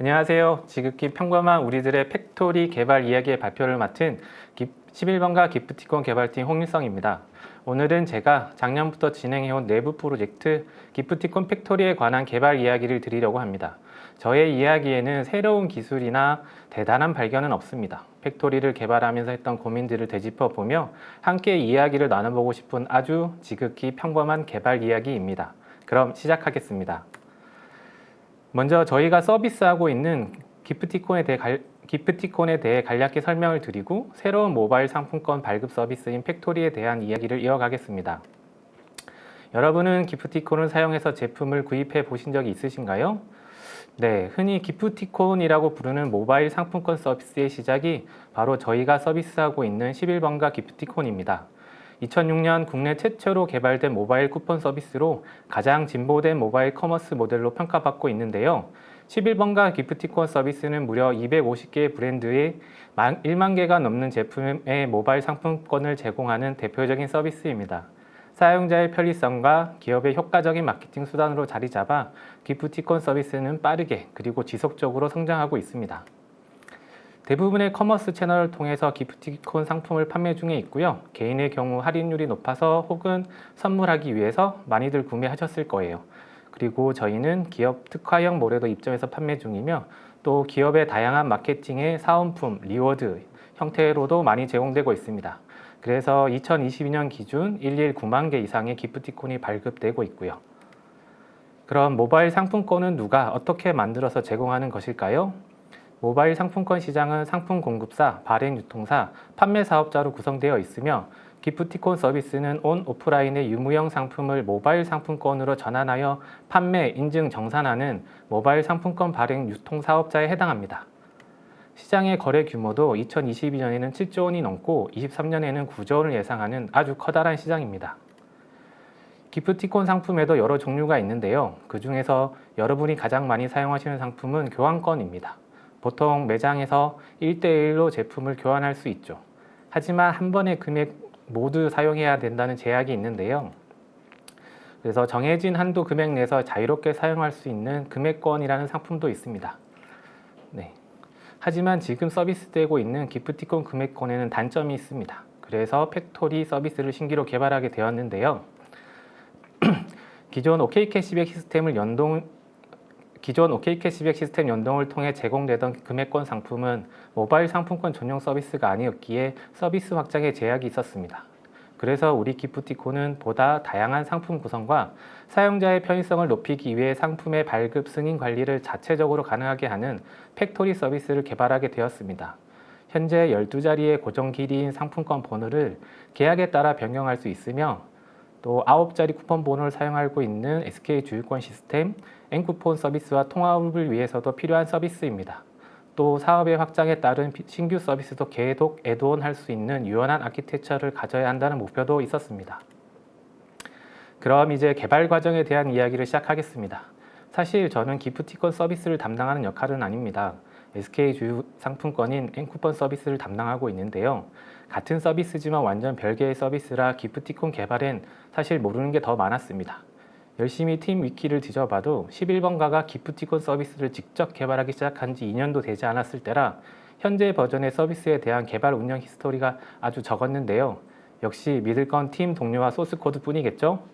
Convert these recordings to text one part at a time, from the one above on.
안녕하세요. 지극히 평범한 우리들의 팩토리 개발 이야기의 발표를 맡은 11번가 기프티콘 개발팀 홍일성입니다. 오늘은 제가 작년부터 진행해온 내부 프로젝트 기프티콘 팩토리에 관한 개발 이야기를 드리려고 합니다. 저의 이야기에는 새로운 기술이나 대단한 발견은 없습니다. 팩토리를 개발하면서 했던 고민들을 되짚어 보며 함께 이야기를 나눠보고 싶은 아주 지극히 평범한 개발 이야기입니다. 그럼 시작하겠습니다. 먼저 저희가 서비스하고 있는 기프티콘에 대해 갈- 기프티콘에 대해 간략히 설명을 드리고 새로운 모바일 상품권 발급 서비스인 팩토리에 대한 이야기를 이어가겠습니다. 여러분은 기프티콘을 사용해서 제품을 구입해 보신 적이 있으신가요? 네, 흔히 기프티콘이라고 부르는 모바일 상품권 서비스의 시작이 바로 저희가 서비스하고 있는 11번가 기프티콘입니다. 2006년 국내 최초로 개발된 모바일 쿠폰 서비스로 가장 진보된 모바일 커머스 모델로 평가받고 있는데요. 11번가 기프티콘 서비스는 무려 250개의 브랜드의 1만 개가 넘는 제품의 모바일 상품권을 제공하는 대표적인 서비스입니다. 사용자의 편리성과 기업의 효과적인 마케팅 수단으로 자리 잡아 기프티콘 서비스는 빠르게 그리고 지속적으로 성장하고 있습니다. 대부분의 커머스 채널을 통해서 기프티콘 상품을 판매 중에 있고요. 개인의 경우 할인율이 높아서 혹은 선물하기 위해서 많이들 구매하셨을 거예요. 그리고 저희는 기업 특화형 모델도 입점해서 판매 중이며 또 기업의 다양한 마케팅의 사은품, 리워드 형태로도 많이 제공되고 있습니다. 그래서 2022년 기준 1일 9만 개 이상의 기프티콘이 발급되고 있고요. 그럼 모바일 상품권은 누가 어떻게 만들어서 제공하는 것일까요? 모바일 상품권 시장은 상품 공급사, 발행 유통사, 판매 사업자로 구성되어 있으며 기프티콘 서비스는 온 오프라인의 유무형 상품을 모바일 상품권으로 전환하여 판매, 인증, 정산하는 모바일 상품권 발행 유통 사업자에 해당합니다. 시장의 거래 규모도 2022년에는 7조 원이 넘고 23년에는 9조 원을 예상하는 아주 커다란 시장입니다. 기프티콘 상품에도 여러 종류가 있는데요. 그 중에서 여러분이 가장 많이 사용하시는 상품은 교환권입니다. 보통 매장에서 1대1로 제품을 교환할 수 있죠. 하지만 한 번의 금액 모두 사용해야 된다는 제약이 있는데요. 그래서 정해진 한도 금액 내에서 자유롭게 사용할 수 있는 금액권이라는 상품도 있습니다. 네. 하지만 지금 서비스되고 있는 기프티콘 금액권에는 단점이 있습니다. 그래서 팩토리 서비스를 신기로 개발하게 되었는데요. 기존 OK 캐시백 시스템을 연동 기존 OK 캐시백 시스템 연동을 통해 제공되던 금액권 상품은 모바일 상품권 전용 서비스가 아니었기에 서비스 확장에 제약이 있었습니다. 그래서 우리 기프티콘은 보다 다양한 상품 구성과 사용자의 편의성을 높이기 위해 상품의 발급 승인 관리를 자체적으로 가능하게 하는 팩토리 서비스를 개발하게 되었습니다. 현재 12자리의 고정 길이인 상품권 번호를 계약에 따라 변경할 수 있으며 또 9자리 쿠폰 번호를 사용하고 있는 SK 주유권 시스템, N쿠폰 서비스와 통합을 위해서도 필요한 서비스입니다. 또 사업의 확장에 따른 피- 신규 서비스도 계속 애드온 할 수 있는 유연한 아키텍처를 가져야 한다는 목표도 있었습니다. 그럼 이제 개발 과정에 대한 이야기를 시작하겠습니다. 사실 저는 기프티콘 서비스를 담당하는 역할은 아닙니다. SK 주유 상품권인 N쿠폰 서비스를 담당하고 있는데요. 같은 서비스지만 완전 별개의 서비스라 기프티콘 개발엔 사실 모르는 게 더 많았습니다. 열심히 팀 위키를 뒤져봐도 11번가가 기프티콘 서비스를 직접 개발하기 시작한 지 2년도 되지 않았을 때라 현재 버전의 서비스에 대한 개발 운영 히스토리가 아주 적었는데요. 역시 믿을 건 팀 동료와 소스 코드 뿐이겠죠?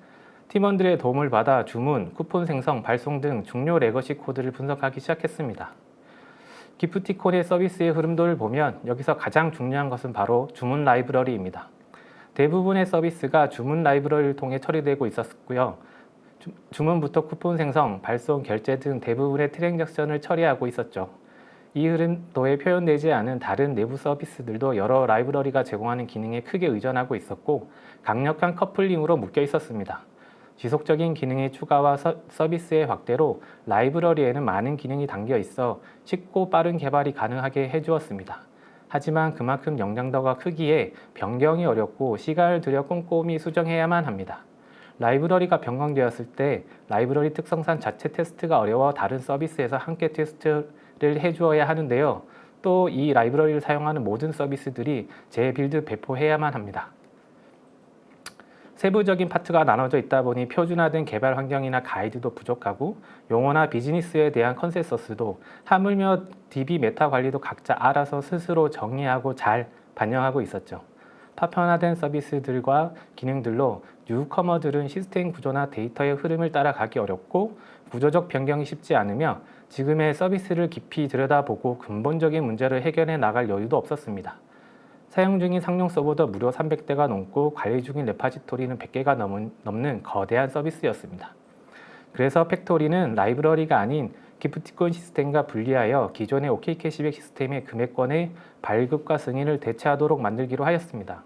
팀원들의 도움을 받아 주문, 쿠폰 생성, 발송 등 중요 레거시 코드를 분석하기 시작했습니다. 기프티콘의 서비스의 흐름도를 보면 여기서 가장 중요한 것은 바로 주문 라이브러리입니다. 대부분의 서비스가 주문 라이브러리를 통해 처리되고 있었고요. 주- 주문부터 쿠폰 생성, 발송, 결제 등 대부분의 트랜잭션을 처리하고 있었죠. 이 흐름도에 표현되지 않은 다른 내부 서비스들도 여러 라이브러리가 제공하는 기능에 크게 의존하고 있었고 강력한 커플링으로 묶여 있었습니다. 지속적인 기능의 추가와 서, 서비스의 확대로 라이브러리에는 많은 기능이 담겨 있어 쉽고 빠른 개발이 가능하게 해주었습니다. 하지만 그만큼 영향도가 크기에 변경이 어렵고 시간을 들여 꼼꼼히 수정해야만 합니다. 라이브러리가 변경되었을 때 라이브러리 특성상 자체 테스트가 어려워 다른 서비스에서 함께 테스트를 해주어야 하는데요. 또 이 라이브러리를 사용하는 모든 서비스들이 재빌드 배포해야만 합니다. 세부적인 파트가 나눠져 있다 보니 표준화된 개발 환경이나 가이드도 부족하고 용어나 비즈니스에 대한 컨센서스도 하물며 DB 메타 관리도 각자 알아서 스스로 정의하고 잘 반영하고 있었죠. 파편화된 서비스들과 기능들로 뉴커머들은 시스템 구조나 데이터의 흐름을 따라가기 어렵고 구조적 변경이 쉽지 않으며 지금의 서비스를 깊이 들여다보고 근본적인 문제를 해결해 나갈 여유도 없었습니다. 사용 중인 상용 서버도 무려 300대가 넘고 관리 중인 레파지토리는 100개가 넘은, 넘는 거대한 서비스였습니다. 그래서 팩토리는 라이브러리가 아닌 기프티콘 시스템과 분리하여 기존의 OK 캐시백 시스템의 금액권의 발급과 승인을 대체하도록 만들기로 하였습니다.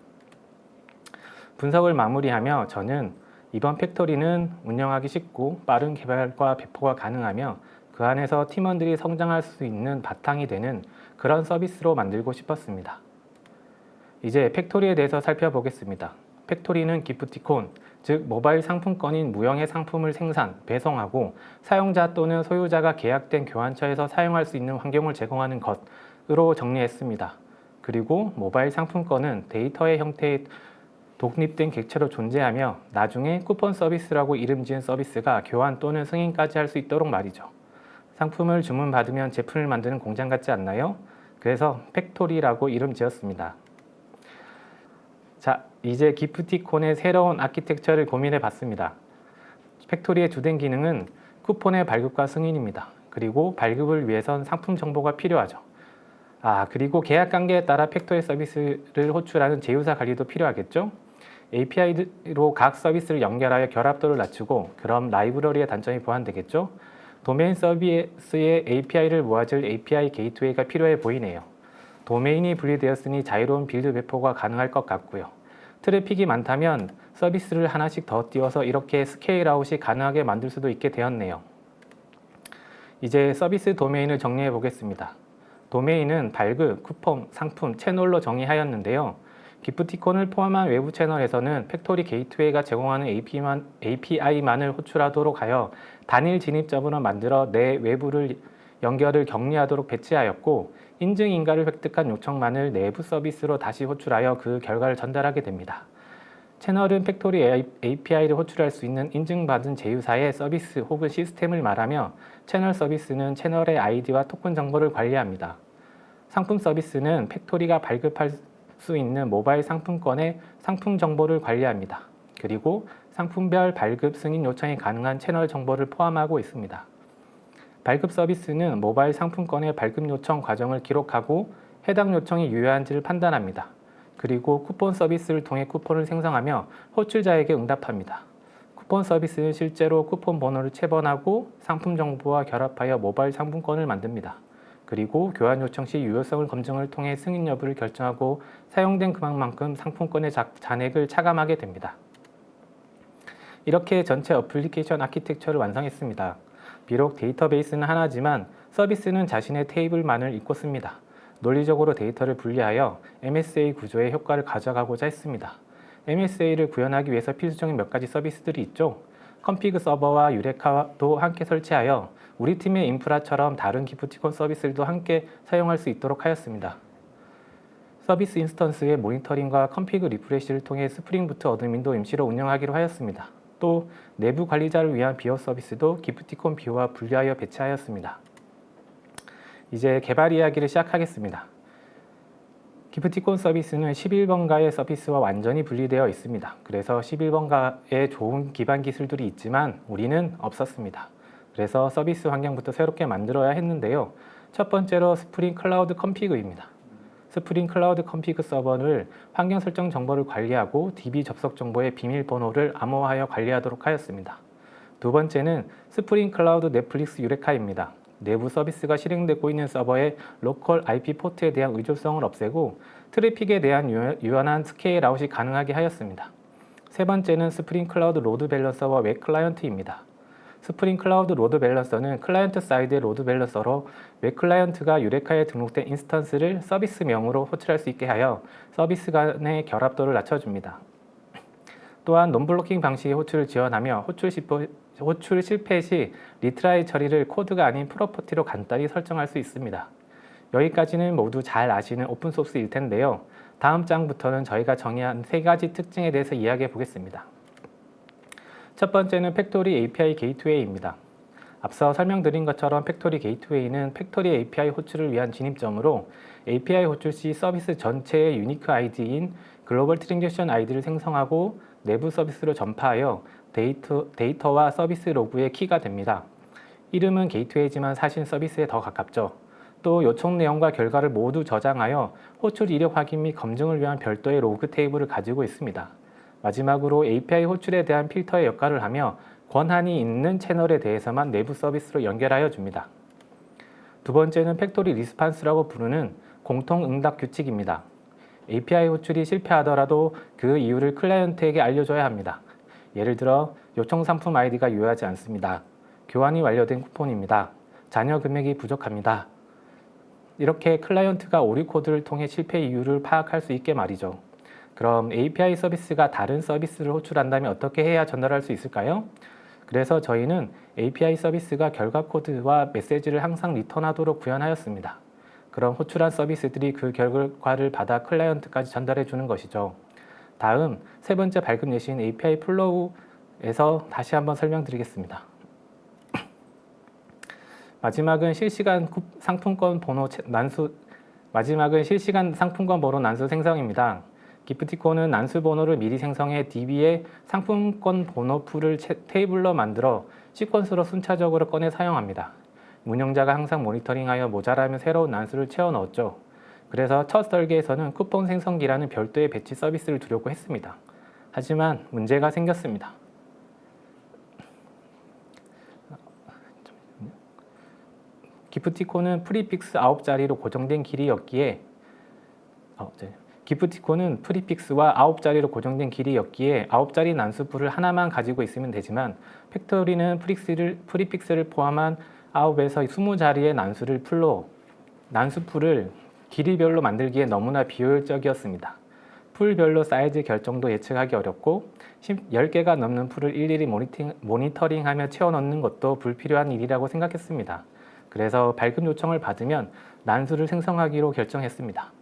분석을 마무리하며 저는 이번 팩토리는 운영하기 쉽고 빠른 개발과 배포가 가능하며 그 안에서 팀원들이 성장할 수 있는 바탕이 되는 그런 서비스로 만들고 싶었습니다. 이제 팩토리에 대해서 살펴보겠습니다. 팩토리는 기프티콘, 즉 모바일 상품권인 무형의 상품을 생산, 배송하고 사용자 또는 소유자가 계약된 교환처에서 사용할 수 있는 환경을 제공하는 것으로 정리했습니다. 그리고 모바일 상품권은 데이터의 형태의 독립된 객체로 존재하며 나중에 쿠폰 서비스라고 이름 지은 서비스가 교환 또는 승인까지 할 수 있도록 말이죠. 상품을 주문받으면 제품을 만드는 공장 같지 않나요? 그래서 팩토리라고 이름 지었습니다. 자, 이제 기프티콘의 새로운 아키텍처를 고민해 봤습니다. 팩토리의 주된 기능은 쿠폰의 발급과 승인입니다. 그리고 발급을 위해선 상품 정보가 필요하죠. 아, 그리고 계약 관계에 따라 팩토리 서비스를 호출하는 제휴사 관리도 필요하겠죠? API로 각 서비스를 연결하여 결합도를 낮추고 그럼 라이브러리의 단점이 보완되겠죠? 도메인 서비스의 API를 모아줄 API 게이트웨이가 필요해 보이네요. 도메인이 분리되었으니 자유로운 빌드 배포가 가능할 것 같고요. 트래픽이 많다면 서비스를 하나씩 더 띄워서 이렇게 스케일 아웃이 가능하게 만들 수도 있게 되었네요. 이제 서비스 도메인을 정리해 보겠습니다. 도메인은 발급, 쿠폰, 상품, 채널로 정의하였는데요. 기프티콘을 포함한 외부 채널에서는 팩토리 게이트웨이가 제공하는 API만, API만을 호출하도록 하여 단일 진입점으로 만들어 내 외부를 연결을 격리하도록 배치하였고 인증 인가를 획득한 요청만을 내부 서비스로 다시 호출하여 그 결과를 전달하게 됩니다. 채널은 팩토리 API를 호출할 수 있는 인증받은 제휴사의 서비스 혹은 시스템을 말하며 채널 서비스는 채널의 아이디와 토큰 정보를 관리합니다. 상품 서비스는 팩토리가 발급할 수 있는 모바일 상품권의 상품 정보를 관리합니다. 그리고 상품별 발급 승인 요청이 가능한 채널 정보를 포함하고 있습니다. 발급 서비스는 모바일 상품권의 발급 요청 과정을 기록하고 해당 요청이 유효한지를 판단합니다. 그리고 쿠폰 서비스를 통해 쿠폰을 생성하며 호출자에게 응답합니다. 쿠폰 서비스는 실제로 쿠폰 번호를 채번하고 상품 정보와 결합하여 모바일 상품권을 만듭니다. 그리고 교환 요청 시 유효성을 검증을 통해 승인 여부를 결정하고 사용된 금액만큼 상품권의 잔액을 차감하게 됩니다. 이렇게 전체 어플리케이션 아키텍처를 완성했습니다. 비록 데이터베이스는 하나지만 서비스는 자신의 테이블만을 잇고 씁니다. 논리적으로 데이터를 분리하여 MSA 구조의 효과를 가져가고자 했습니다. MSA를 구현하기 위해서 필수적인 몇 가지 서비스들이 있죠. 컴피그 서버와 유레카도 함께 설치하여 우리 팀의 인프라처럼 다른 기프티콘 서비스들도 함께 사용할 수 있도록 하였습니다. 서비스 인스턴스의 모니터링과 컴피그 리프레시를 통해 스프링부트 어드민도 임시로 운영하기로 하였습니다. 또 내부 관리자를 위한 비어 서비스도 기프티콘 비어와 분리하여 배치하였습니다. 이제 개발 이야기를 시작하겠습니다. 기프티콘 서비스는 11번가의 서비스와 완전히 분리되어 있습니다. 그래서 11번가에 좋은 기반 기술들이 있지만 우리는 없었습니다. 그래서 서비스 환경부터 새롭게 만들어야 했는데요. 첫 번째로 스프링 클라우드 컴피그입니다. 스프링 클라우드 컴피그 서버를 환경 설정 정보를 관리하고 DB 접속 정보의 비밀번호를 암호화하여 관리하도록 하였습니다. 두 번째는 스프링 클라우드 넷플릭스 유레카입니다. 내부 서비스가 실행되고 있는 서버의 로컬 IP 포트에 대한 의존성을 없애고 트래픽에 대한 유연한 스케일 아웃이 가능하게 하였습니다. 세 번째는 스프링 클라우드 로드 밸런서와 웹 클라이언트입니다. 스프링 클라우드 로드 밸런서는 클라이언트 사이드의 로드 밸런서로 웹 클라이언트가 유레카에 등록된 인스턴스를 서비스명으로 호출할 수 있게 하여 서비스 간의 결합도를 낮춰줍니다. 또한 논블로킹 방식의 호출을 지원하며 호출, 시포, 호출 실패 시 리트라이 처리를 코드가 아닌 프로퍼티로 간단히 설정할 수 있습니다. 여기까지는 모두 잘 아시는 오픈소스일 텐데요. 다음 장부터는 저희가 정의한 세 가지 특징에 대해서 이야기해 보겠습니다. 첫 번째는 팩토리 API 게이트웨이입니다. 앞서 설명드린 것처럼 팩토리 게이트웨이는 팩토리 API 호출을 위한 진입점으로 API 호출 시 서비스 전체의 유니크 아이디인 글로벌 트랜잭션 아이디를 생성하고 내부 서비스로 전파하여 데이터, 데이터와 서비스 로그의 키가 됩니다. 이름은 게이트웨이지만 사실 서비스에 더 가깝죠. 또 요청 내용과 결과를 모두 저장하여 호출 이력 확인 및 검증을 위한 별도의 로그 테이블을 가지고 있습니다. 마지막으로 API 호출에 대한 필터의 역할을 하며 권한이 있는 채널에 대해서만 내부 서비스로 연결하여 줍니다. 두 번째는 팩토리 리스판스라고 부르는 공통 응답 규칙입니다. API 호출이 실패하더라도 그 이유를 클라이언트에게 알려줘야 합니다. 예를 들어 요청 상품 아이디가 유효하지 않습니다. 교환이 완료된 쿠폰입니다. 잔여 금액이 부족합니다. 이렇게 클라이언트가 오류 코드를 통해 실패 이유를 파악할 수 있게 말이죠. 그럼 API 서비스가 다른 서비스를 호출한다면 어떻게 해야 전달할 수 있을까요? 그래서 저희는 API 서비스가 결과 코드와 메시지를 항상 리턴하도록 구현하였습니다. 그럼 호출한 서비스들이 그 결과를 받아 클라이언트까지 전달해 주는 것이죠. 다음 세 번째 발급 예시인 API 플로우에서 다시 한번 설명드리겠습니다. 마지막은 실시간 쿠- 상품권 번호 채- 난수 마지막은 실시간 상품권 번호 난수 생성입니다. 기프티콘은 난수 번호를 미리 생성해 DB에 상품권 번호 풀을 채- 테이블로 만들어 시퀀스로 순차적으로 꺼내 사용합니다. 운영자가 항상 모니터링하여 모자라면 새로운 난수를 채워 넣었죠. 그래서 첫 설계에서는 쿠폰 생성기라는 별도의 배치 서비스를 두려고 했습니다. 하지만 문제가 생겼습니다. 기프티콘은 프리픽스 9자리로 고정된 길이였기에 어, 네. 기프티콘은 프리픽스와 9자리로 고정된 길이였기에 9자리 난수풀을 하나만 가지고 있으면 되지만 팩토리는 프릭스를, 프리픽스를 포함한 9에서 20자리의 난수를 풀로 난수풀을 길이별로 만들기에 너무나 비효율적이었습니다. 풀별로 사이즈 결정도 예측하기 어렵고 10개가 넘는 풀을 일일이 모니팅, 모니터링 하며 채워넣는 것도 불필요한 일이라고 생각했습니다. 그래서 발급 요청을 받으면 난수를 생성하기로 결정했습니다.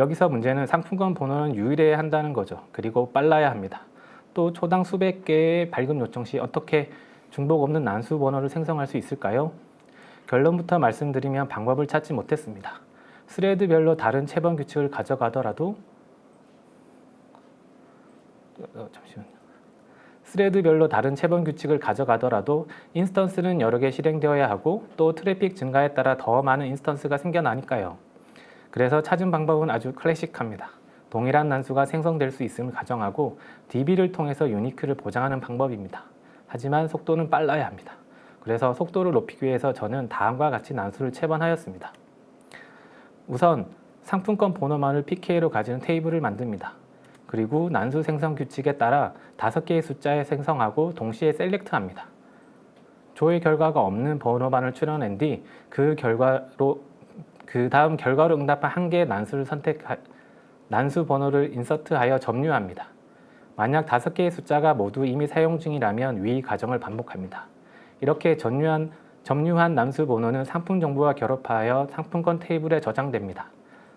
여기서 문제는 상품권 번호는 유일해야 한다는 거죠. 그리고 빨라야 합니다. 또 초당 수백 개의 발급 요청 시 어떻게 중복 없는 난수 번호를 생성할 수 있을까요? 결론부터 말씀드리면 방법을 찾지 못했습니다. 스레드별로 다른 체번 규칙을 가져가더라도 어, 잠시만요. 스레드별로 다른 체번 규칙을 가져가더라도 인스턴스는 여러 개 실행되어야 하고 또 트래픽 증가에 따라 더 많은 인스턴스가 생겨나니까요. 그래서 찾은 방법은 아주 클래식합니다. 동일한 난수가 생성될 수 있음을 가정하고 DB를 통해서 유니크를 보장하는 방법입니다. 하지만 속도는 빨라야 합니다. 그래서 속도를 높이기 위해서 저는 다음과 같이 난수를 체번하였습니다. 우선 상품권 번호만을 PK로 가지는 테이블을 만듭니다. 그리고 난수 생성 규칙에 따라 다섯 개의 숫자에 생성하고 동시에 셀렉트합니다. 조회 결과가 없는 번호만을 출연한 뒤 그 결과로 그 다음 결과로 응답한 한 개의 난수를 선택 난수 번호를 인서트하여 점유합니다. 만약 다섯 개의 숫자가 모두 이미 사용 중이라면 위 과정을 반복합니다. 이렇게 점유한 점유한 난수 번호는 상품 정보와 결합하여 상품권 테이블에 저장됩니다.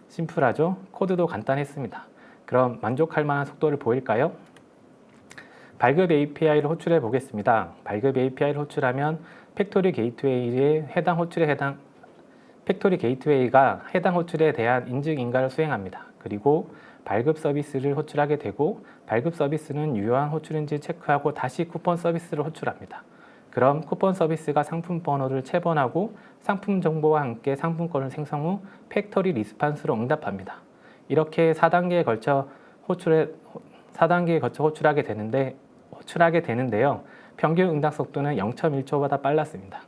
심플하죠? 코드도 간단했습니다. 그럼 만족할 만한 속도를 보일까요? 발급 API를 호출해 보겠습니다. 발급 API를 호출하면 팩토리 게이트웨이에 해당 호출에 해당 팩토리 게이트웨이가 해당 호출에 대한 인증 인가를 수행합니다. 그리고 발급 서비스를 호출하게 되고 발급 서비스는 유효한 호출인지 체크하고 다시 쿠폰 서비스를 호출합니다. 그럼 쿠폰 서비스가 상품 번호를 체번하고 상품 정보와 함께 상품권을 생성 후 팩토리 리스판스로 응답합니다. 이렇게 4단계에 걸쳐 호출해 4단계에 거쳐 호출하게 되는데 호출하게 되는데요. 평균 응답 속도는 0.1초보다 빨랐습니다.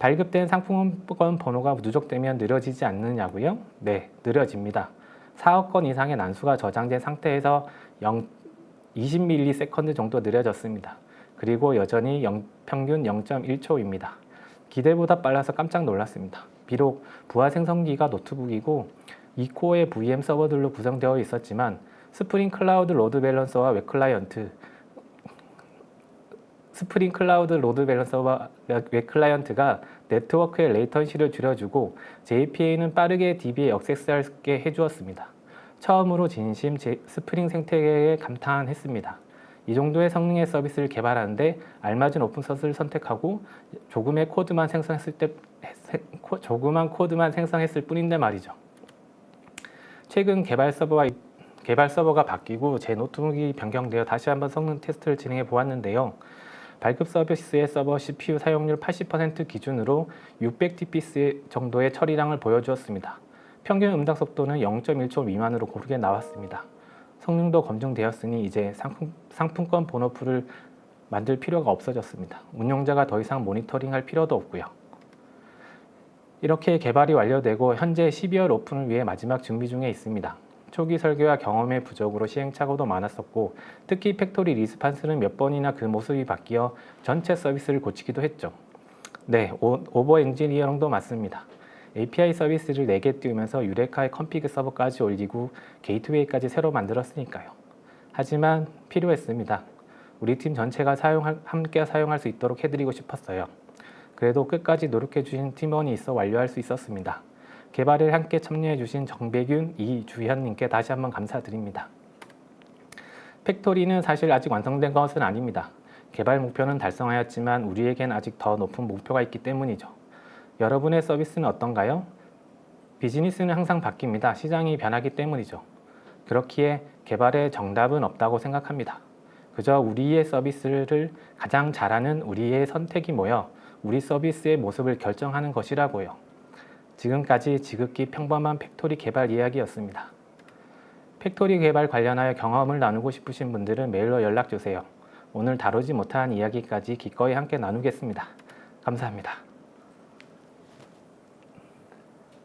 발급된 상품권 번호가 누적되면 느려지지 않느냐고요? 네, 느려집니다. 4억 건 이상의 난수가 저장된 상태에서 0, 20ms 정도 느려졌습니다. 그리고 여전히 0, 평균 0.1초입니다. 기대보다 빨라서 깜짝 놀랐습니다. 비록 부하 생성기가 노트북이고 2코어의 VM 서버들로 구성되어 있었지만 스프링 클라우드 로드 밸런서와 웹 클라이언트 스프링 클라우드 로드 밸런서와 웹 클라이언트가 네트워크의 레이턴시를 줄여주고 JPA는 빠르게 DB에 액세스하게 해주었습니다. 처음으로 진심 제, 스프링 생태계에 감탄했습니다. 이 정도의 성능의 서비스를 개발하는데 알맞은 오픈소스를 선택하고 조금의 코드만 생성했을 때 조그만 코드만 생성했을 뿐인데 말이죠. 최근 개발 서버와 개발 서버가 바뀌고 제 노트북이 변경되어 다시 한번 성능 테스트를 진행해 보았는데요. 발급 서비스의 서버 CPU 사용률 80% 기준으로 600TPS 정도의 처리량을 보여주었습니다. 평균 음당 속도는 0.1초 미만으로 고르게 나왔습니다. 성능도 검증되었으니 이제 상품, 상품권 번호풀을 만들 필요가 없어졌습니다. 운용자가 더 이상 모니터링할 필요도 없고요. 이렇게 개발이 완료되고 현재 12월 오픈을 위해 마지막 준비 중에 있습니다. 초기 설계와 경험의 부족으로 시행착오도 많았었고 특히 팩토리 리스판스는 몇 번이나 그 모습이 바뀌어 전체 서비스를 고치기도 했죠. 네, 오, 오버 엔지니어링도 맞습니다. API 서비스를 4개 띄우면서 유레카의 컴피그 서버까지 올리고 게이트웨이까지 새로 만들었으니까요. 하지만 필요했습니다. 우리 팀 전체가 사용할, 함께 사용할 수 있도록 해드리고 싶었어요. 그래도 끝까지 노력해 주신 팀원이 있어 완료할 수 있었습니다. 개발에 함께 참여해 주신 정배균, 이주현님께 다시 한번 감사드립니다. 팩토리는 사실 아직 완성된 것은 아닙니다. 개발 목표는 달성하였지만 우리에겐 아직 더 높은 목표가 있기 때문이죠. 여러분의 서비스는 어떤가요? 비즈니스는 항상 바뀝니다. 시장이 변하기 때문이죠. 그렇기에 개발에 정답은 없다고 생각합니다. 그저 우리의 서비스를 가장 잘하는 우리의 선택이 모여 우리 서비스의 모습을 결정하는 것이라고요. 지금까지 지극히 평범한 팩토리 개발 이야기였습니다. 팩토리 개발 관련하여 경험을 나누고 싶으신 분들은 메일로 연락 주세요. 오늘 다루지 못한 이야기까지 기꺼이 함께 나누겠습니다. 감사합니다.